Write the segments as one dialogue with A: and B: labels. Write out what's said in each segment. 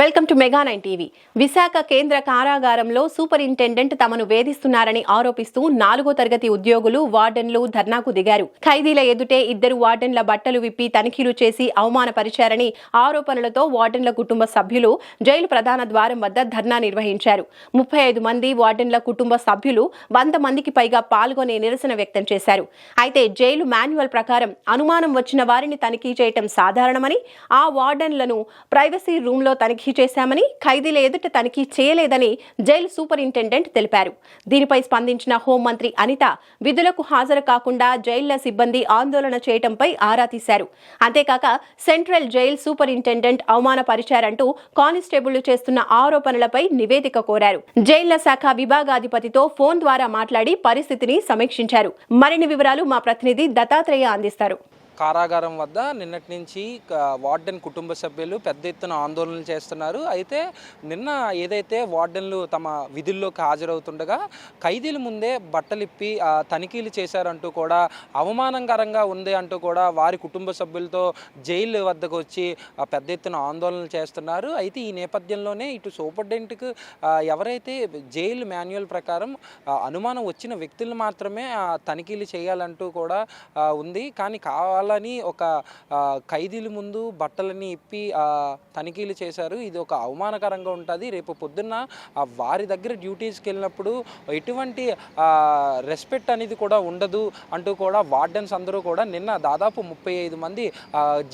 A: Welcome to mega nine TV. Visakha కేంద్ర కారాగారంలో superintendent తమను వేధిస్తున్నారని ఆరోపిస్తూ నాలుగో తరగతి ఉద్యోగులు వార్డెన్లు ధర్నాకు దిగారు. ఖైదీల ఎదుటే ఇద్దరు వార్డెన్ల బట్టలు విప్పి తనిఖీలు చేసి అవమానపరిచారని ఆరోపణలతో వార్డెన్ల కుటుంబ సభ్యులు జైలు ప్రధాన ద్వారం వద్ద ధర్నా నిర్వహించారు. ముప్పై ఐదు మంది వార్డెన్ల కుటుంబ సభ్యులు వంద మందికి పైగా పాల్గొనే నిరసన వ్యక్తం చేశారు. అయితే జైలు మాన్యువల్ ప్రకారం అనుమానం వచ్చిన వారిని తనిఖీ చేయటం సాధారణమని ఆ వార్డెన్లను ప్రైవసీ రూంలో తనిఖీ చేశామని ఖైదీల ఎదుట తనిఖీ చేయలేదని జైలు సూపరింటెండెంట్ తెలిపారు. దీనిపై స్పందించిన హోంమంత్రి అనిత విధులకు హాజరు కాకుండా జైళ్ళ సిబ్బంది ఆందోళన చేయటంపై ఆరా తీశారు. అంతేకాక సెంట్రల్ జైల్ సూపరింటెండెంట్ అవమానపరిచారంటూ కానిస్టేబుళ్ళు చేస్తున్న ఆరోపణలపై నివేదిక కోరారు. జైళ్ళ శాఖ విభాగాధిపతితో ఫోన్ ద్వారా మాట్లాడి పరిస్థితిని సమీక్షించారు. మరిన్ని వివరాలు మా ప్రతినిధి దత్తాత్రేయ అందిస్తారు.
B: కారాగారం వద్ద నిన్నటి నుంచి వార్డెన్ కుటుంబ సభ్యులు పెద్ద ఎత్తున ఆందోళనలు చేస్తున్నారు. అయితే నిన్న ఏదైతే వార్డెన్లు తమ విధుల్లోకి హాజరవుతుండగా ఖైదీల ముందే బట్టలిప్పి తనిఖీలు చేశారంటూ కూడా అవమానకరంగా ఉంది అంటూ కూడా వారి కుటుంబ సభ్యులతో జైలు వద్దకు వచ్చి పెద్ద ఎత్తున ఆందోళనలు చేస్తున్నారు. అయితే ఈ నేపథ్యంలోనే ఇటు సూపరింటెండెంట్కి ఎవరైతే జైలు మాన్యువల్ ప్రకారం అనుమానం వచ్చిన వ్యక్తులు మాత్రమే ఆ, తనిఖీలు చేయాలంటూ కూడా ఉంది. కానీ కావాలని ఒక ఖైదీల ముందు బట్టలని ఇప్పి తనిఖీలు చేశారు. ఇది ఒక అవమానకరంగా ఉంటుంది. రేపు పొద్దున్న వారి దగ్గర డ్యూటీస్కి వెళ్ళినప్పుడు ఎటువంటి రెస్పెక్ట్ అనేది కూడా ఉండదు అంటూ కూడా వార్డెన్స్ అందరూ కూడా నిన్న దాదాపు ముప్పై ఐదు మంది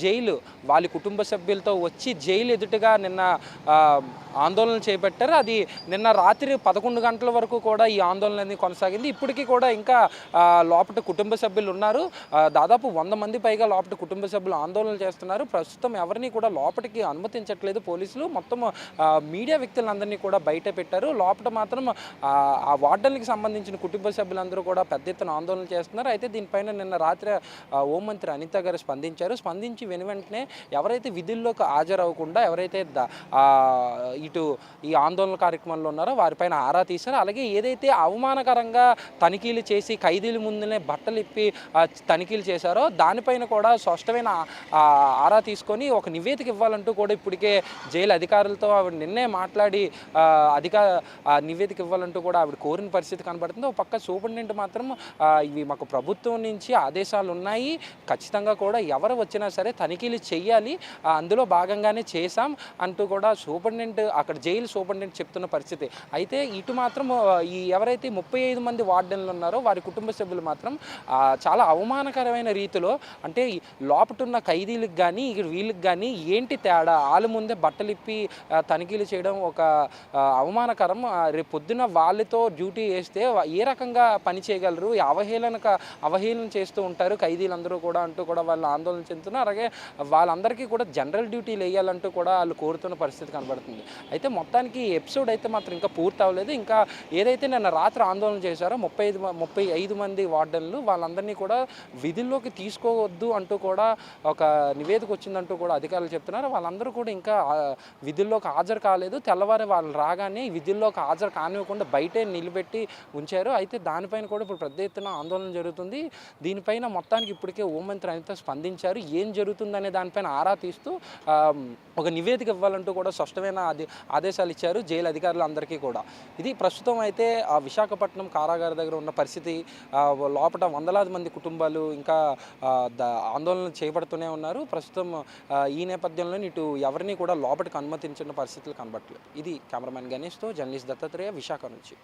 B: జైలు వాళ్ళ కుటుంబ సభ్యులతో వచ్చి జైలు ఎదుటగా నిన్న ఆందోళన చేపట్టారు. అది నిన్న రాత్రి పదకొండు గంటల వరకు కూడా ఈ ఆందోళన అనేది కొనసాగింది. ఇప్పటికీ కూడా ఇంకా లోపల కుటుంబ సభ్యులు ఉన్నారు. దాదాపు వంద మంది పైగా లోపల కుటుంబ సభ్యులు ఆందోళన చేస్తున్నారు. ప్రస్తుతం ఎవరిని కూడా లోపలికి అనుమతించట్లేదు. పోలీసులు మొత్తం మీడియా వ్యక్తులందరినీ కూడా బయట పెట్టారు. లోపల మాత్రం ఆ, వార్డన్కి సంబంధించిన కుటుంబ సభ్యులందరూ కూడా పెద్ద ఎత్తున ఆందోళన చేస్తున్నారు. అయితే దీనిపైన నిన్న రాత్రి హోంమంత్రి అనిత గారు స్పందించారు. స్పందించి వెను వెంటనే ఎవరైతే విధుల్లోకి హాజరవ్వకుండా ఎవరైతే ఇటు ఈ ఆందోళన కార్యక్రమంలో ఉన్నారో వారిపైన ఆరా తీశారు. అలాగే ఏదైతే అవమానకరంగా తనిఖీలు చేసి ఖైదీల ముందునే బట్టలు ఇప్పి తనిఖీలు చేశారో పైన కూడా స్పష్టమైన ఆరా తీసుకొని ఒక నివేదిక ఇవ్వాలంటూ కూడా ఇప్పటికే జైలు అధికారులతో ఆవిడ నిన్నే మాట్లాడి అధికార అధిక నివేదిక ఇవ్వాలంటూ కూడా ఆవిడ కోరిన పరిస్థితి కనబడుతుంది. ఒక పక్క సూపరింటెండెంట్ మాత్రం ఇవి మాకు ప్రభుత్వం నుంచి ఆదేశాలు ఉన్నాయి. ఖచ్చితంగా కూడా ఎవరు వచ్చినా సరే తనిఖీలు చేయాలి అందులో భాగంగానే చేశాం అంటూ కూడా సూపరింటెండెంట్ అక్కడ జైలు సూపరింటెండెంట్ చెప్తున్న పరిస్థితి. అయితే ఇటు మాత్రం ఈ ఎవరైతే ముప్పై ఐదు మంది వార్డెన్లు ఉన్నారో వారి కుటుంబ సభ్యులు మాత్రం చాలా అవమానకరమైన రీతిలో అంటే లోపటున్న ఖైదీలకు కానీ వీళ్ళకి కానీ ఏంటి తేడా? వాళ్ళ ముందే బట్టలు ఇప్పి తనిఖీలు చేయడం ఒక అవమానకరం. రేపు పొద్దున వాళ్ళతో డ్యూటీ వేస్తే ఏ రకంగా పని చేయగలరు? అవహేళనక అవహేళన చేస్తూ ఉంటారు ఖైదీలందరూ కూడా అంటూ కూడా వాళ్ళు ఆందోళన చెందుతున్నారు. అలాగే వాళ్ళందరికీ కూడా జనరల్ డ్యూటీలు వేయాలంటూ కూడా వాళ్ళు కోరుతున్న పరిస్థితి కనబడుతుంది. అయితే మొత్తానికి ఎపిసోడ్ అయితే మాత్రం ఇంకా పూర్తి అవ్వలేదు. ఇంకా ఏదైతే నిన్న రాత్రి ఆందోళన చేశారో ముప్పై ఐదు ముప్పై ఐదు మంది వార్డెన్లు వాళ్ళందరినీ కూడా విధుల్లోకి తీసుకో తీసుకోవద్దు అంటూ కూడా ఒక నివేదిక వచ్చిందంటూ కూడా అధికారులు చెప్తున్నారు. వాళ్ళందరూ కూడా ఇంకా విధుల్లోకి హాజరు కాలేదు. తెల్లవారి వాళ్ళు రాగానే విధుల్లోకి హాజరు కానివ్వకుండా బయటే నిలబెట్టి ఉంచారు. అయితే దానిపైన కూడా ఇప్పుడు పెద్ద ఎత్తున ఆందోళన జరుగుతుంది. దీనిపైన మొత్తానికి ఇప్పటికే హోంమంత్రి అనిత స్పందించారు. ఏం జరుగుతుందనే దానిపైన ఆరా తీస్తూ ఒక నివేదిక ఇవ్వాలంటూ కూడా స్పష్టమైన ఆదేశాలు ఇచ్చారు జైలు అధికారులందరికీ కూడా. ఇది ప్రస్తుతం అయితే ఆ విశాఖపట్నం కారాగార దగ్గర ఉన్న పరిస్థితి లోపల వందలాది మంది కుటుంబాలు ఇంకా ఆందోళనలు ఆందోళన చేపడుతూనే ఉన్నారు. ప్రస్తుతం ఈ నేపథ్యంలో ఇటు ఎవరిని కూడా లోపలికి అనుమతించిన పరిస్థితులు కనబట్టలేదు ఇది కెమెరామెన్ గణేష్తో జర్నలిస్ట్ దత్తాత్రేయ విశాఖ నుంచి.